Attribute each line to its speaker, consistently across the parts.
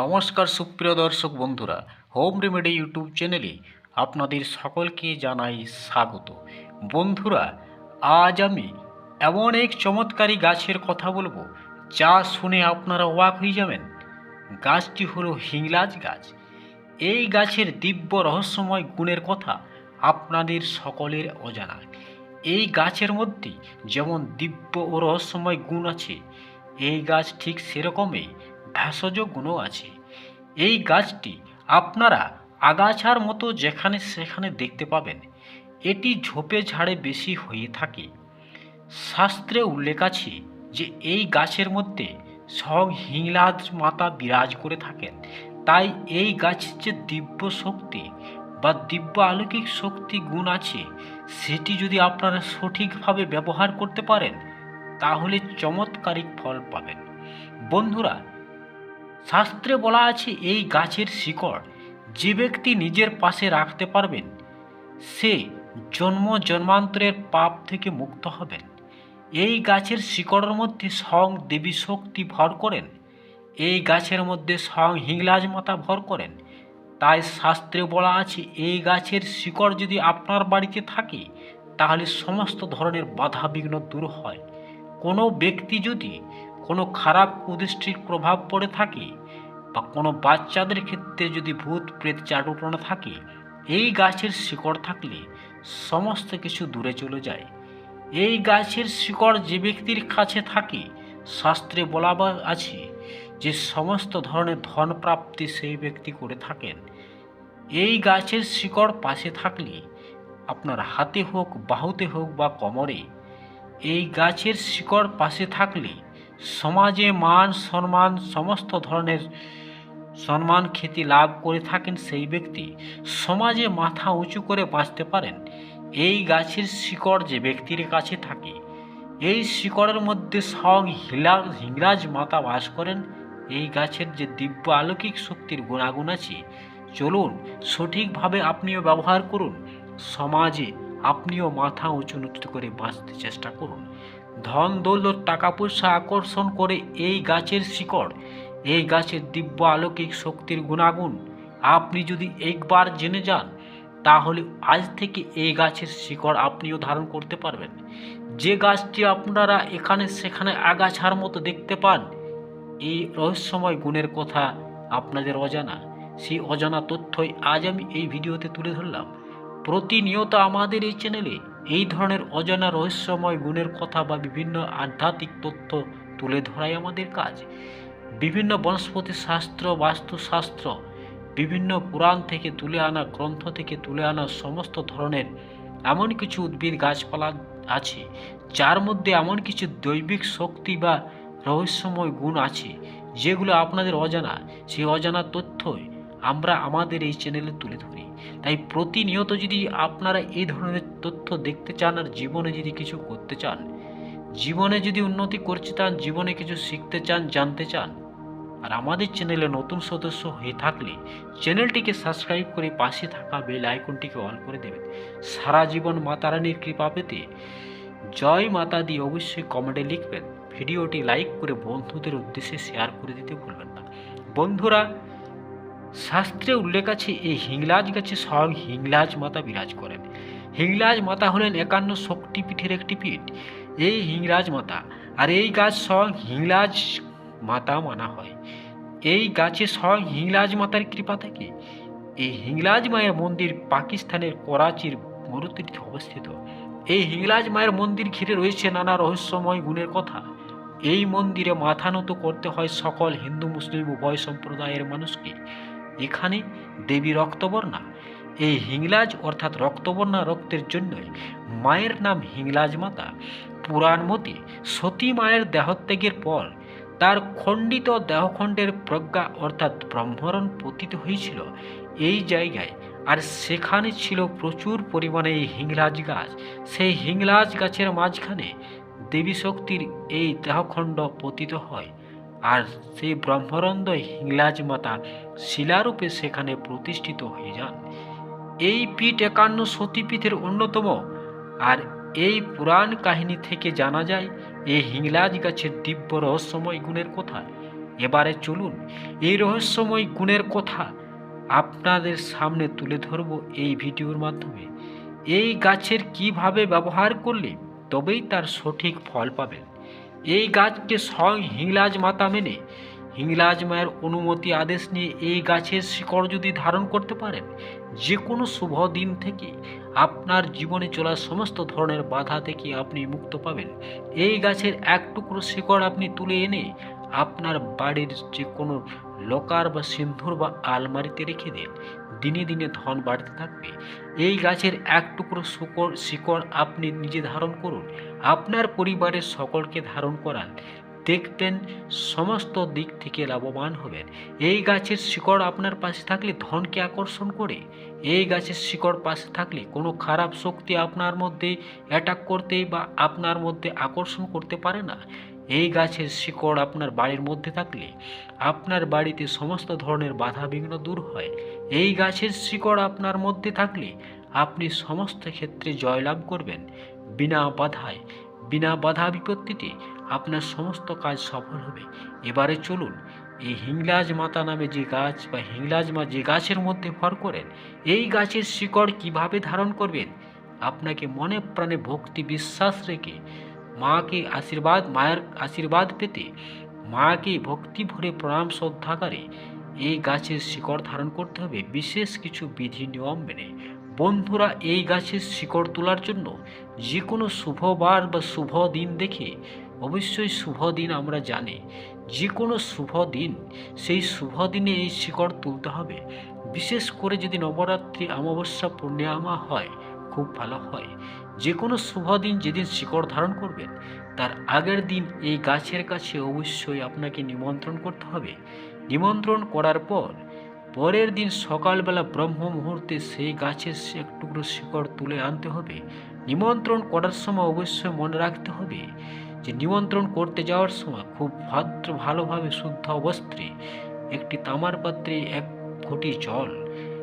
Speaker 1: নমস্কার সুপ্রিয় দর্শক বন্ধুরা, হোম রেমেডি ইউটিউব চ্যানেলে আপনাদের সকলকে জানাই স্বাগত। বন্ধুরা, আজ আমি এমন এক চমৎকারী গাছের কথা বলব, যা শুনে আপনারা অবাক হয়ে যাবেন। গাছটি হলো হিংলাজ গাছ। এই গাছের দিব্য রহস্যময় গুণের কথা আপনাদের সকলের অজানা। এই গাছের মধ্যে যেমন দিব্য ও রহস্যময় গুণ আছে, এই গাছ ঠিক সেরকমই ভেষজ গুণও আছে। এই গাছটি আপনারা আগাছার মতো যেখানে সেখানে দেখতে পাবেন। এটি ঝোপে ঝাড়ে বেশি হয়ে থাকে। শাস্ত্রে উল্লেখ আছে যে এই গাছের মধ্যে স্বয়ং হিংলাজ মাতা বিরাজ করে থাকেন। তাই এই গাছের যে দিব্য শক্তি বা দিব্য আলৌকিক শক্তি গুণ আছে, সেটি যদি আপনারা সঠিকভাবে ব্যবহার করতে পারেন, তাহলে চমৎকারিক ফল পাবেন। বন্ধুরা শাস্ত্রে বলা আছে, এই গাছের শিকড় যে ব্যক্তি নিজের পাশে রাখতে পারবেন, সে জন্ম জন্মান্তরের পাপ থেকে মুক্ত হবেন। এই গাছের শিকড়ের মধ্যে স্বয়ং দেবী শক্তি ভর করেন, এই গাছের মধ্যে স্বয়ং হিংলাজ মাতা ভর করেন। তাই শাস্ত্রে বলা আছে, এই গাছের শিকড় যদি আপনার বাড়িতে থাকে, তাহলে সমস্ত ধরনের বাধা বিঘ্ন দূর হয়। কোনো ব্যক্তি যদি কোনো খারাপ কুদৃষ্টির প্রভাব পড়ে থাকে বা কোনো বাচ্চাদের ক্ষেত্রে যদি ভূত, প্রেত, চাটুটনা থাকে, এই গাছের শিকড় থাকলে সমস্ত কিছু দূরে চলে যায়। এই গাছের শিকড় যে ব্যক্তির কাছে থাকে, শাস্ত্রে বলা আছে যে সমস্ত ধরনের ধন প্রাপ্তি সেই ব্যক্তি করে থাকেন। এই গাছের শিকড় পাশে থাকলে আপনার হাতে হোক, বাহুতে হোক বা কোমরে, এই গাছের শিকড় পাশে থাকলে সমাজে মান, সম্মান, সমস্ত ধরনের সম্মান খ্যাতি লাভ করে থাকেন সেই ব্যক্তি। সমাজে মাথা উঁচু করে বাঁচতে পারেন। এই গাছের শিকড় যে ব্যক্তির কাছে থাকে, এই শিকড়ের মধ্যে স্বয়ং হিলা, হিংরাজ মাতা বাস করেন। এই গাছের যে দিব্য আলৌকিক শক্তির গুণাগুণ আছে, চলুন সঠিকভাবে আপনিও ব্যবহার করুন। সমাজে আপনিও মাথা উঁচু করে বাঁচতে চেষ্টা করুন। ধন দৌলত টাকা পয়সা আকর্ষণ করে এই গাছের শিকড়, এই গাছের দিব্য আলৌকিক শক্তির গুণাগুণ আপনি যদি একবার জেনে যান, তাহলে আজ থেকে এই গাছের শিকড় আপনিও ধারণ করতে পারবেন। যে গাছটি আপনারা এখানে সেখানে আগাছার মতো দেখতে পান, এই রহস্যময় গুণের কথা আপনাদের অজানা। সেই অজানা তথ্যই আজ আমি এই ভিডিওতে তুলে ধরলাম। প্রতিনিয়ত আমাদের এই চ্যানেলে এই ধরনের অজানা রহস্যময় গুণের কথা বা বিভিন্ন আধ্যাত্মিক তথ্য তুলে ধরাই আমাদের কাজ। বিভিন্ন বনস্পতি শাস্ত্র, বাস্তুশাস্ত্র, বিভিন্ন পুরাণ থেকে তুলে আনা, গ্রন্থ থেকে তুলে আনা সমস্ত ধরনের এমন কিছু উদ্ভিদ, গাছপালা আছে, যার মধ্যে এমন কিছু দৈবিক শক্তি বা রহস্যময় গুণ আছে, যেগুলো আপনাদের অজানা। সেই অজানা তথ্যই আমরা আমাদের এই চ্যানেলে তুলে ধরি। তাই প্রতিনিয়ত যদি আপনারা এই ধরনের তথ্য দেখতে চান আর জীবনে যদি কিছু করতে চান, জীবনে যদি উন্নতি করতে চান, জীবনে কিছু শিখতে চান, জানতে চান, আর আমাদের চ্যানেলে নতুন সদস্য হয়ে থাকলে চ্যানেলটিকে সাবস্ক্রাইব করে পাশে থাকা বেল আইকনটিকে অন করে দেবেন। সারা জীবন মাতারানির কৃপা পেতে জয় মাতা দিয়ে অবশ্যই কমেন্টে লিখবেন। ভিডিওটি লাইক করে বন্ধুদের উদ্দেশ্যে শেয়ার করে দিতে ভুলবেন না। বন্ধুরা শাস্ত্রে উল্লেখ আছে, এই হিংলাজ গাছে স্বয়ং হিংলাজ মাতা বিরাজ করেন। হিংলাজ মাতা হলেন একান্ন শক্তিপীঠের একটি পীঠ। এই হিংরাজ মাতা, আর এই গাছ স্বয়ং হিংলাজ মাতা মানা হয়। এই গাছে স্বয়ং হিংলাজ মাতার কৃপা থাকে। এই হিংলাজ মায়ের মন্দির পাকিস্তানের করাচির মরুতীর্থে অবস্থিত। এই হিংলাজ মায়ের মন্দির ঘিরে রয়েছে নানা রহস্যময় গুণের কথা। এই মন্দিরে মাথা নত করতে হয় সকল হিন্দু, মুসলিম, উভয় সম্প্রদায়ের মানুষকে। এখানে দেবী রক্তবর্ণা। এই হিংলাজ অর্থাৎ রক্তবর্ণা রক্তের জন্যই মায়ের নাম হিংলাজ মাতা। পুরাণ মতে সতী মায়ের দেহত্যাগের পর তার খণ্ডিত দেহখণ্ডের প্রজ্ঞা অর্থাৎ ব্রহ্মরণ পতিত হয়েছিল এই জায়গায়। আর সেখানে ছিল প্রচুর পরিমাণে এই হিংলাজ গাছ। সেই হিংলাজ গাছের মাঝখানে দেবী শক্তির এই দেহখণ্ড পতিত হয়। আর সেই ব্রহ্মরন্দ হিংলাজ মাতা শিলারূপে সেখানে প্রতিষ্ঠিত হয়ে যান। এই পীঠ একান্ন সতীপীঠের অন্যতম। আর এই পুরাণ কাহিনী থেকে জানা যায় এই হিংলাজ গাছের দিব্য রহস্যময় গুণের কথা। এবারে চলুন, এই রহস্যময় গুণের কথা আপনাদের সামনে তুলে ধরব এই ভিডিওর মাধ্যমে। এই গাছের কীভাবে ব্যবহার করলে তবেই তার সঠিক ফল পাবেন। এই গাছকে স্বয়ং হিংলাজ মাতা মেনে, হিংলাজ মায়ের অনুমতি আদেশ নিয়ে এই গাছের শিকড় যদি ধারণ করতে পারেন যে কোনো শুভ দিন থেকে আপনার জীবনে চলা সমস্ত ধরনের বাধা থেকে আপনি মুক্ত পাবেন। এই গাছের এক টুকরো শিকড় আপনি তুলে এনে আপনার বাড়ির যে কোনো লকার বা সিন্ধুর বা আলমারিতে রেখে দিন। দিনে দিনে ধন বাড়তে থাকবে। এই গাছের এক টুকরো শুকর, শিকড় আপনি নিজে ধারণ করুন। আপনার পরিবারের সকলকে ধারণ করান। দেখবেন সমস্ত দিক থেকে লাভবান হবেন। এই গাছের শিকড় আপনার পাশে থাকলে ধনকে আকর্ষণ করে। এই গাছের শিকড় পাশে থাকলে কোনো খারাপ শক্তি আপনার মধ্যে অ্যাটাক করতে বা আপনার মধ্যে আকর্ষণ করতে পারে না। এই গাছের শিকড় আপনার বাড়ির মধ্যে থাকলে আপনার বাড়িতে সমস্ত ধরনের বাধা বিঘ্ন দূর হয়। এই গাছের শিকড় আপনার মধ্যে থাকলে আপনি সমস্ত ক্ষেত্রে জয়লাভ করবেন। বিনা বাধায়, বিনা বাধা বিপত্তিতে আপনার সমস্ত কাজ সফল হবে। এবারে চলুন, এই হিংলাজ মাতা নামে যে গাছ বা হিংলাজ মা যে গাছের মধ্যে ভর করেন, এই গাছের শিকড় কীভাবে ধারণ করবেন? আপনাকে মনে প্রাণে ভক্তি বিশ্বাস রেখে মাকে আশীর্বাদ, মায়ের আশীর্বাদ পেতে মাকে ভক্তি ভরে প্রণাম শ্রদ্ধাকারে এই গাছের শিকড় ধারণ করতে হবে। বিশেষ কিছু বিধি, নিয়ম মেনে। বন্ধুরা, এই গাছের শিকড় তোলার জন্য যে কোনো শুভবার বা শুভ দিন দেখে, অবশ্যই শুভ দিন আমরা জানি। যে কোনো শুভ দিন, সেই শুভ দিনে এই শিকড় তুলতে হবে। বিশেষ করে যদি নবরাত্রি, অমাবস্যা, পূর্ণিমা হয় খুব ভালো হয়। যে কোনো শুভ দিন যেদিন শিকড় ধারণ করবেন তার আগের দিন এই গাছের কাছে অবশ্যই আপনাকে নিমন্ত্রণ করতে হবে। নিমন্ত্রণ করার পর, পরের দিন সকালবেলা ব্রহ্ম মুহূর্তে সেই গাছের এক টুকরো শিকড় তুলে আনতে হবে। নিমন্ত্রণ করার সময় অবশ্যই মনে রাখতে হবে যে নিমন্ত্রণ করতে যাওয়ার সময় খুব ভদ্র ভালোভাবে শুদ্ধ অবস্ত্রে একটি তামার পাত্রে এক ঘটি জল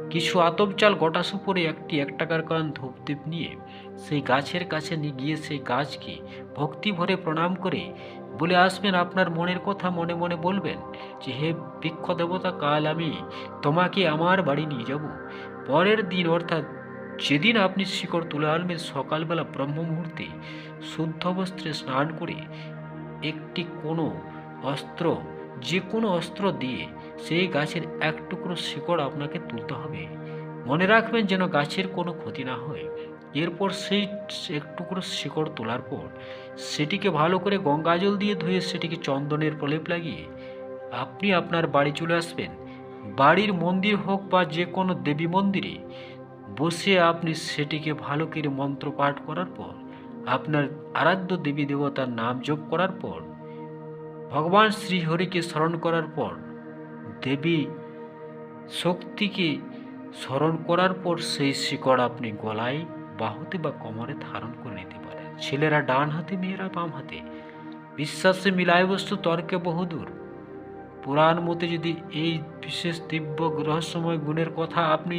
Speaker 1: কিছু আতপ চাল গোটা সুপরে একটি এক টাকার কারণ ধূপদীপ নিয়ে সেই গাছের কাছে গিয়ে সেই গাছকে ভক্তি ভরে প্রণাম করে বলে, আসবেন, আপনার মনের কথা মনে মনে বলবেন যে, হে বৃক্ষ দেবতা, কাল আমি তোমাকে আমার বাড়ি নিয়ে যাব। পরের দিন, অর্থাৎ যেদিন আপনি শিকড় তুলে আনবেন, সকালবেলা ব্রহ্ম মুহূর্তে শুদ্ধ বস্ত্রে স্নান করে একটি কোনো অস্ত্র, যে কোনো অস্ত্র দিয়ে সেই গাছের এক টুকরো শিকড় আপনাকে তুলতে হবে। মনে রাখবেন যেন গাছের কোনো ক্ষতি না হয়। এরপর সেই এক টুকরো শিকড় তোলার পর সেটিকে ভালো করে গঙ্গা জল দিয়ে ধুয়ে সেটিকে চন্দনের প্রলেপ লাগিয়ে আপনি আপনার বাড়ি চলে আসবেন। বাড়ির মন্দির হোক বা যে কোনো দেবী মন্দিরে বসে আপনি সেটিকে ভালো করে মন্ত্র পাঠ করার পর, আপনার আরাধ্য দেবী দেবতার নাম জপ করার পর, ভগবান শ্রীহরিকে স্মরণ করার পর দেবী শক্তিকে স্মরণ করার পর সেই শিকড় আপনি গলায়, বাহুতে বা কোমরে ধারণ করে নিতে পারেন। ছেলেরা ডান হাতে মেয়েরা বাম হাতে বিশ্বাসে মিলায় বস্তু তর্কে বহুদূর। পুরাণ মতে যদি এই বিশেষ দিব্য রহস্যময় গুণের কথা আপনি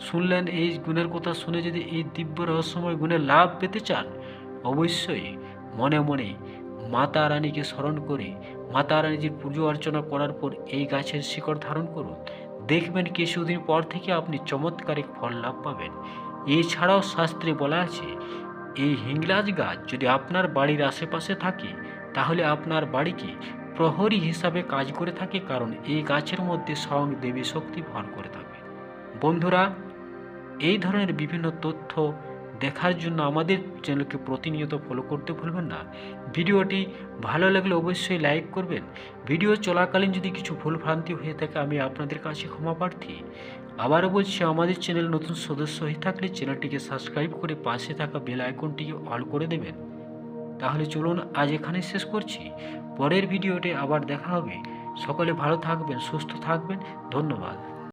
Speaker 1: শুনলেন, এই গুণের কথা শুনে যদি এই দিব্য রহস্যময় গুণের লাভ পেতে চান, অবশ্যই মনে মনে মাতা রানীকে স্মরণ করে মাতা রানীজির পুজো অর্চনা করার পর এই গাছের শিকড় ধারণ করুন। দেখবেন কিছুদিন পর থেকে আপনি চমৎকারিক ফল লাভ পাবেন। এছাড়াও শাস্ত্রে বলা আছে, এই হিংলাজ গাছ যদি আপনার বাড়ির আশেপাশে থাকে, তাহলে আপনার বাড়িকে প্রহরী হিসাবে কাজ করে থাকে কারণ এই গাছের মধ্যে স্বয়ং দেবী শক্তি ভর করে থাকে। বন্ধুরা, এই ধরনের বিভিন্ন তথ্য দেখার জন্য আমাদের চ্যানেলকে প্রতিনিয়ত ফলো করতে ভুলবেন না। ভিডিওটি ভালো লাগলে অবশ্যই লাইক করবেন। ভিডিও চলাকালীন যদি কিছু ভুলভ্রান্তি হয়ে থাকে, আমি আপনাদের কাছে ক্ষমা প্রার্থী। আবারও বলছি, আমাদের চ্যানেল নতুন সদস্য হয়ে থাকলে চ্যানেলটিকে সাবস্ক্রাইব করে পাশে থাকা বেল আইকনটিকে অল করে দেবেন। তাহলে চলুন আজ এখানে শেষ করছি। পরের ভিডিওতে আবার দেখা হবে। সকলে ভালো থাকবেন, সুস্থ থাকবেন। ধন্যবাদ।